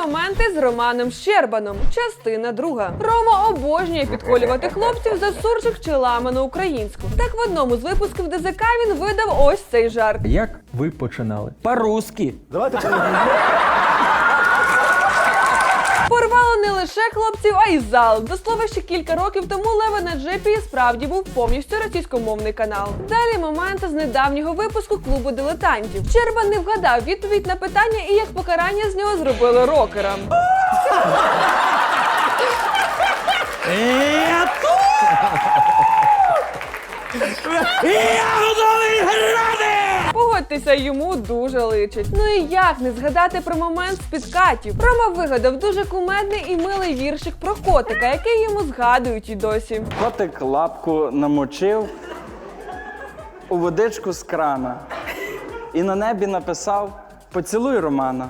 моменти з Романом Щербаном. Частина друга. Рома обожнює підколювати хлопців за суржик чи ламану українську. Так в одному з випусків ДЗК він видав ось цей жарт. Як ви починали? По-русски. Давайте Порвало не лише хлопців, а й зал. До слова, ще кілька років тому Лева на джипі справді був повністю російськомовний канал. Далі моменти з недавнього випуску клубу дилетантів. Щербан не вгадав відповідь на питання і як покарання з нього зробили рокером. Я готовий грати! Погодьтеся, йому дуже личить. Ну і як не згадати про момент з підкатів? Рома вигадав дуже кумедний і милий віршик про котика, який йому згадують і досі. Котик лапку намочив у водичку з крана і на небі написав Поцілуй Романа.